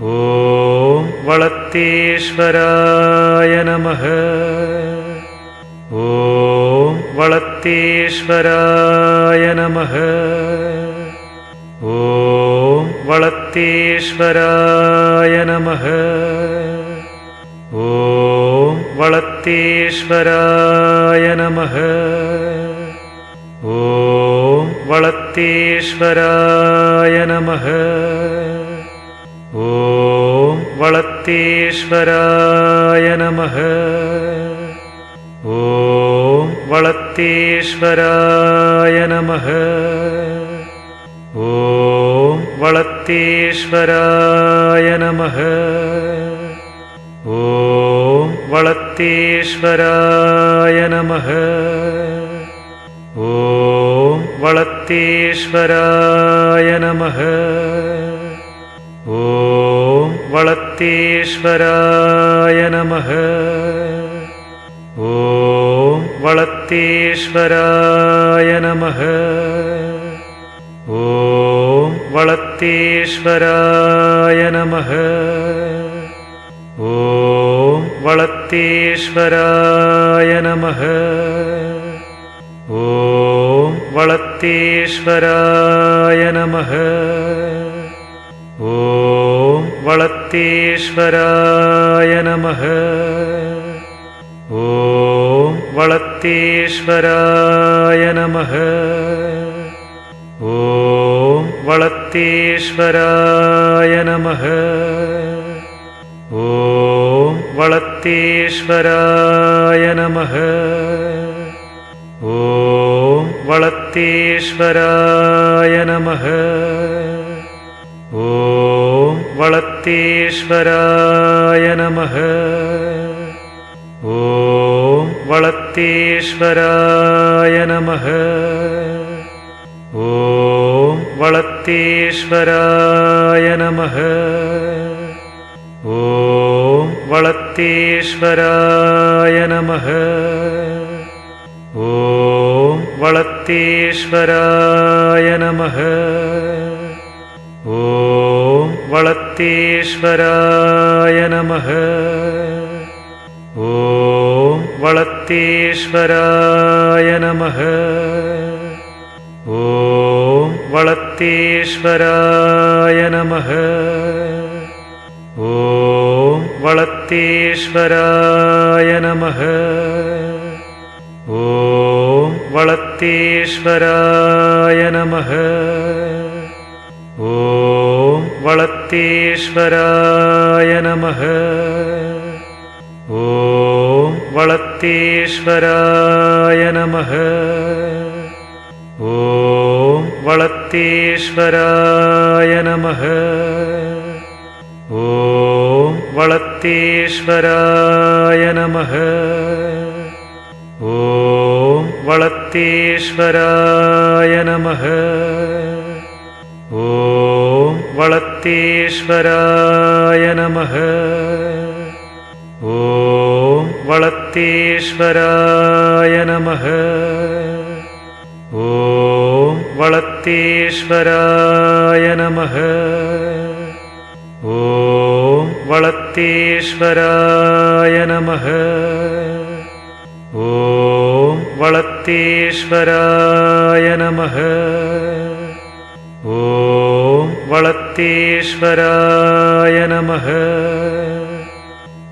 ॐ वळत्तीश्वराय नमः। ॐ वळत्तीश्वराय नमः। ॐ वळत्तीश्वराय नमः। ॐ वळत्तीश्वराय नमः। ॐ वळत्तीश्वराय नमः वळत्तीश्वराय नमः ॐ वळत्तीश्वराय नमः ॐ वळत्तीश्वराय नमः ॐ वळत्तीश्वराय नमः ॐ वळत्तीश्वराय नमः ॐ वळत्तीश्वराय नमः ॐ वळत्तीश्वराय नमः ॐ वळत्तीश्वराय नमः ॐ वळत्तीश्वराय नमः ॐ वळत्तीश्वराय नमः ॐ वळत्तीश्वराय नमः ॐ वळत्तीश्वराय नमः ॐ वळत्तीश्वराय नमः ॐ वळत्तीश्वराय नमः ॐ वळत्तीश्वराय वळत्तीश्वराय नमः। ॐ वळत्तीश्वराय नमः। ॐ वळत्तीश्वराय नमः। ॐ वळत्तीश्वराय नमः। ॐ वळत्तीश्वराय नमः। ॐ वळत्तीश्वराय नमः। ॐ वळत्तीश्वराय नमः। ॐ वळत्तीश्वराय नमः। ॐ वळत्तीश्वराय नमः। ॐ वळत्तीश्वराय वळत्तीश्वराय नमः। ॐ वळत्तीश्वराय नमः। ॐ वळत्तीश्वराय नमः। ॐ वळत्तीश्वराय नमः। ॐ वळत्तीश्वराय नमः वळत्तीश्वराय नमः। ॐ वळत्तीश्वराय नमः। ॐ वळत्तीश्वराय नमः। ॐ वळत्तीश्वराय नमः। ॐ वळत्तीश्वराय वळत्तीश्वराय नमः।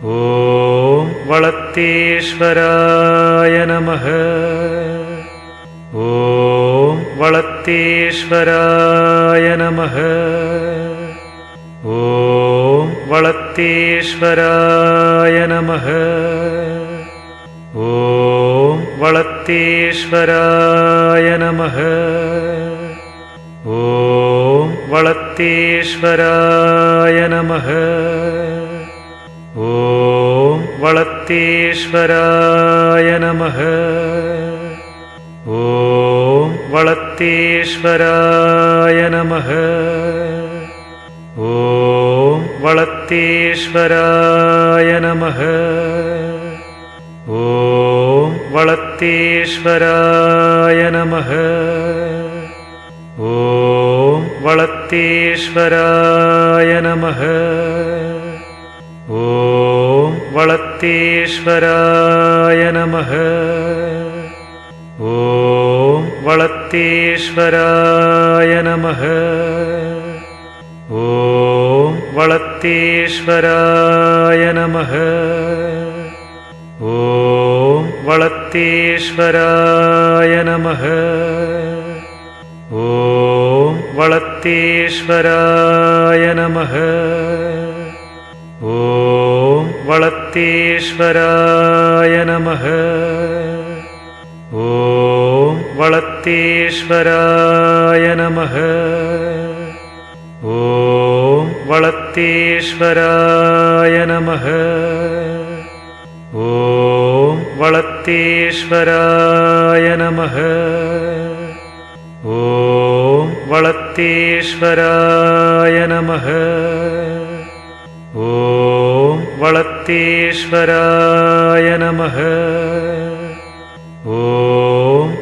ॐ वळत्तीश्वराय नमः। ॐ वळत्तीश्वराय नमः। ॐ वळत्तीश्वराय नमः। ॐ वळत्तीश्वराय नमः। ॐ वळत्तीश्वराय नमः ॐ वळत्तीश्वराय नमः ॐ वळत्तीश्वराय नमः ॐ वळत्तीश्वराय नमः ॐ वळत्तीश्वराय वळत्तीश्वराय नमः ॐ वळत्तीश्वराय नमः ॐ वळत्तीश्वराय नमः ॐ वळत्तीश्वराय नमः ॐ वळत्तीश्वराय नमः वळत्तीश्वराय नमः ॐ वळत्तीश्वराय नमः ॐ वळत्तीश्वराय नमः ॐ वळत्तीश्वराय नमः ॐ वळत्तीश्वराय वळत्तीश्वराय नमः। ॐ वळत्तीश्वराय नमः। ॐ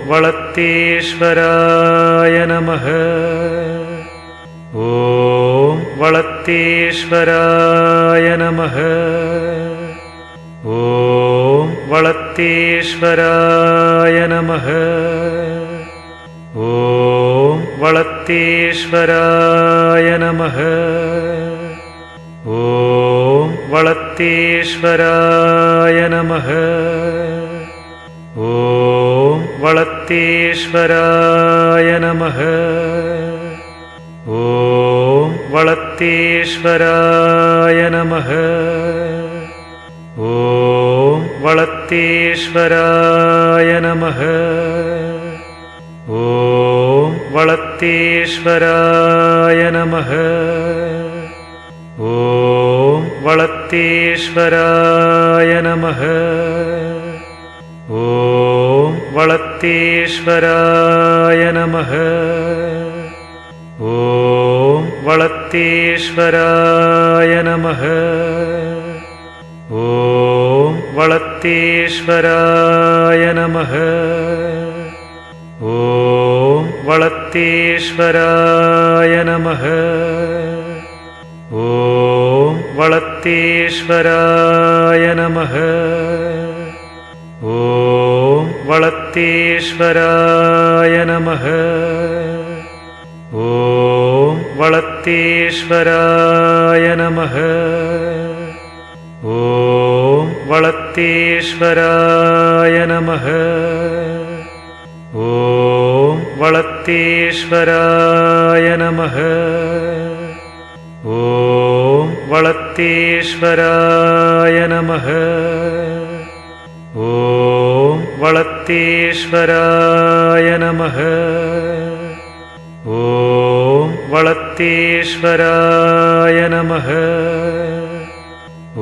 वळत्तीश्वराय वळत्तीश्वराय नमः। ॐ वळत्तीश्वराय नमः वळत्तीश्वराय नमः ॐ वळत्तीश्वराय नमः ॐ वळत्तीश्वराय नमः ॐ वळत्तीश्वराय नमः ॐ वळत्तीश्वराय नमः वळत्तीश्वराय नमः ॐ वळत्तीश्वराय नमः ॐ वळत्तीश्वराय नमः ॐ वळत्तीश्वराय नमः ॐ वळत्तीश्वराय नमः ॐ वळत्तीश्वराय नमः। ॐ वळत्तीश्वराय नमः। ॐ वळत्तीश्वराय नमः। ॐ वळत्तीश्वराय नमः। ॐ वळत्तीश्वराय वळत्तीश्वराय नमः ॐ वळत्तीश्वराय नमः ॐ वळत्तीश्वराय नमः ॐ वळत्तीश्वराय नमः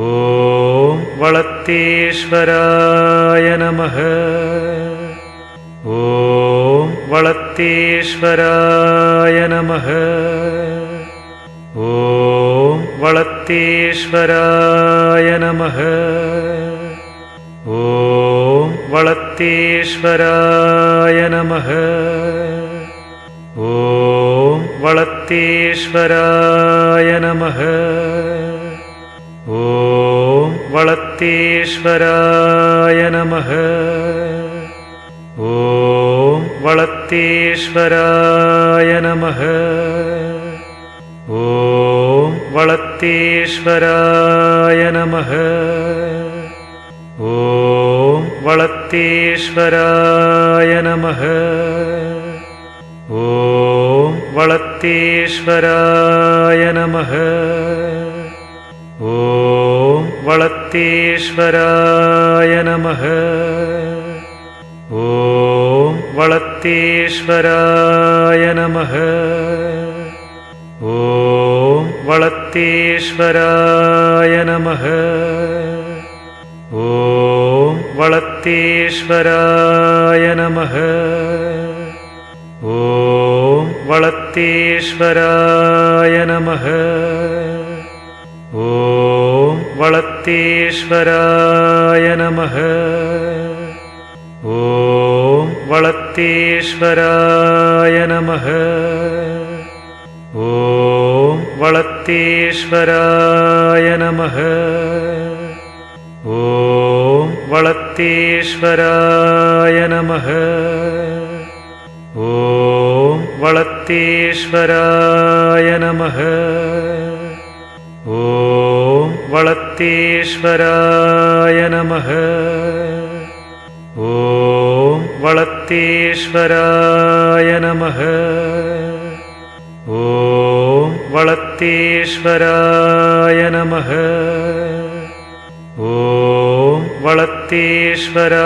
ॐ वळत्तीश्वराय नमः ॐ वळत्तीश्वराय नमः। ॐ वळत्तीश्वराय नमः। ॐ वळत्तीश्वराय नमः। ॐ वळत्तीश्वराय नमः। ॐ वळत्तीश्वराय वळत्तीश्वराय नमः। ॐ वळत्तीश्वराय नमः। ॐ वळत्तीश्वराय नमः। ॐ वळत्तीश्वराय नमः। ॐ वळत्तीश्वराय नमः वळत्तीश्वराय नमः ॐ वळत्तीश्वराय नमः ॐ वळत्तीश्वराय नमः ॐ वळत्तीश्वराय नमः ॐ वळत्तीश्वराय नमः वळत्तेश्वराय नमः ॐ वळत्तेश्वराय नमः ॐ वळत्तेश्वराय नमः ॐ वळत्तेश्वराय नमः ॐ वळत्तेश्वराय नमः वळत्तेश्वराय नमः। ॐ वळत्तेश्वराय नमः। ॐ वळत्तीश्वरा